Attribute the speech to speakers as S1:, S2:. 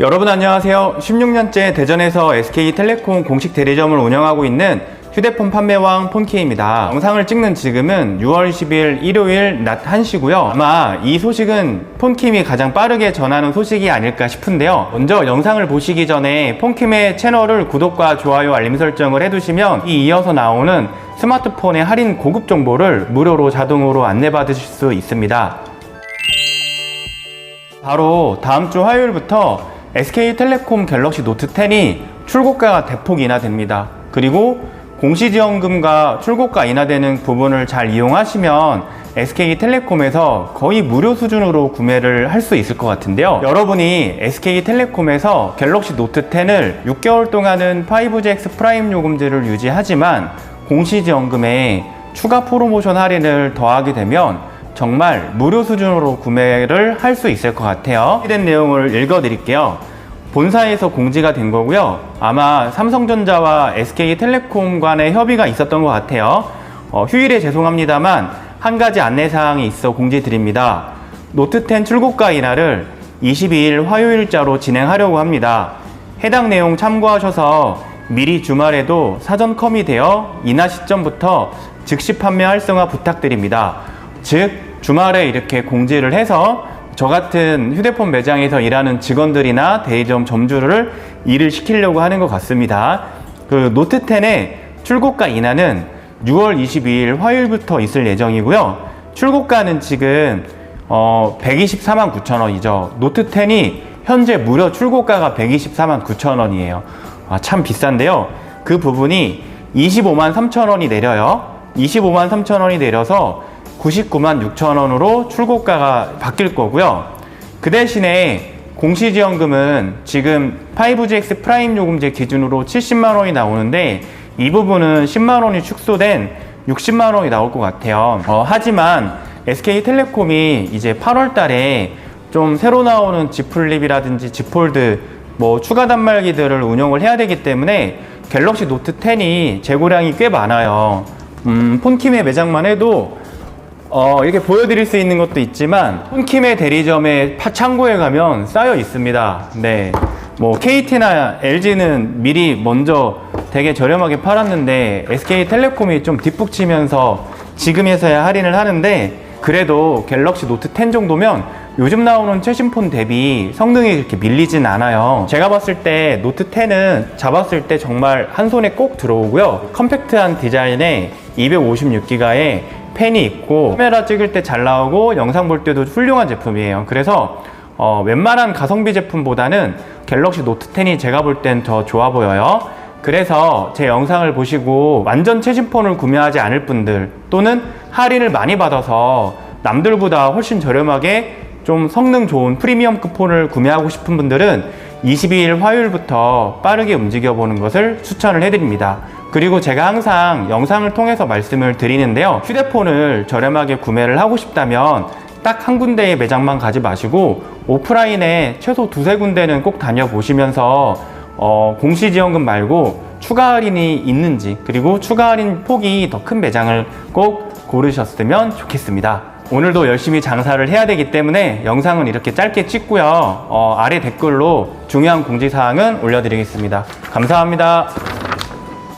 S1: 여러분 안녕하세요. 16년째 대전에서 SK텔레콤 공식 대리점을 운영하고 있는 휴대폰 판매왕 폰키입니다. 영상을 찍는 지금은 6월 10일 일요일 낮 1시고요. 아마 이 소식은 폰킴이 가장 빠르게 전하는 소식이 아닐까 싶은데요. 먼저 영상을 보시기 전에 폰킴의 채널을 구독과 좋아요 알림 설정을 해두시면 이 이어서 나오는 스마트폰의 할인 고급 정보를 무료로 자동으로 안내받으실 수 있습니다. 바로 다음 주 화요일부터 SK텔레콤 갤럭시 노트 10이 출고가가 대폭 인하됩니다. 그리고 공시지원금과 출고가 인하되는 부분을 잘 이용하시면 SK텔레콤에서 거의 무료 수준으로 구매를 할 수 있을 것 같은데요. 여러분이 SK텔레콤에서 갤럭시 노트 10을 6개월 동안은 5GX 프라임 요금제를 유지하지만 공시지원금에 추가 프로모션 할인을 더하게 되면 정말 무료 수준으로 구매를 할 수 있을 것 같아요. 된 내용을 읽어 드릴게요. 본사에서 공지가 된 거고요. 아마 삼성전자와 SK텔레콤 간의 협의가 있었던 것 같아요. 어, 휴일에 죄송합니다만 한 가지 안내사항이 있어 공지 드립니다. 노트10 출고가 인하를 22일 화요일자로 진행하려고 합니다. 해당 내용 참고하셔서 미리 주말에도 사전 컴이 되어 인하 시점부터 즉시 판매 활성화 부탁드립니다. 즉 주말에 이렇게 공지를 해서 저 같은 휴대폰 매장에서 일하는 직원들이나 대리점 점주를 일을 시키려고 하는 것 같습니다. 그 노트 10의 출고가 인하는 6월 22일 화요일부터 있을 예정이고요. 출고가는 지금 어 124만 9천 원이죠. 노트 10이 현재 무려 출고가가 124만 9천 원이에요. 아, 참 비싼데요. 그 부분이 25만 3천 원이 내려요. 25만 3천 원이 내려서 99만 6천 원으로 출고가가 바뀔 거고요. 그 대신에 공시지원금은 지금 5GX 프라임 요금제 기준으로 70만 원이 나오는데 이 부분은 10만 원이 축소된 60만 원이 나올 것 같아요. 어, 하지만 SK텔레콤이 이제 8월 달에 좀 새로 나오는 G 플립이라든지 G 폴드 뭐 추가 단말기들을 운영을 해야 되기 때문에 갤럭시 노트 10이 재고량이 꽤 많아요. 음, 폰킴의 매장만 해도 어, 이렇게 보여드릴 수 있는 것도 있지만 폰킴의 대리점의 파- 창고에 가면 쌓여 있습니다. 네, 뭐 KT나 LG는 미리 먼저 되게 저렴하게 팔았는데 SK텔레콤이 좀 뒷북 치면서 지금에서야 할인을 하는데 그래도 갤럭시 노트 10 정도면 요즘 나오는 최신 폰 대비 성능이 그렇게 밀리진 않아요. 제가 봤을 때 노트 10은 잡았을 때 정말 한 손에 꼭 들어오고요. 컴팩트한 디자인에 256기가의 펜이 있고 카메라 찍을 때 잘 나오고 영상 볼 때도 훌륭한 제품이에요. 그래서 어, 웬만한 가성비 제품보다는 갤럭시 노트 10이 제가 볼 땐 더 좋아 보여요. 그래서 제 영상을 보시고 완전 최신 폰을 구매하지 않을 분들 또는 할인을 많이 받아서 남들보다 훨씬 저렴하게 좀 성능 좋은 프리미엄급 폰을 구매하고 싶은 분들은 22일 화요일부터 빠르게 움직여 보는 것을 추천을 해드립니다. 그리고 제가 항상 영상을 통해서 말씀을 드리는데요. 휴대폰을 저렴하게 구매를 하고 싶다면 딱 한 군데의 매장만 가지 마시고 오프라인에 최소 두세 군데는 꼭 다녀보시면서 어, 공시지원금 말고 추가 할인이 있는지 그리고 추가 할인 폭이 더 큰 매장을 꼭 고르셨으면 좋겠습니다. 오늘도 열심히 장사를 해야 되기 때문에 영상은 이렇게 짧게 찍고요. 어, 아래 댓글로 중요한 공지사항은 올려드리겠습니다. 감사합니다.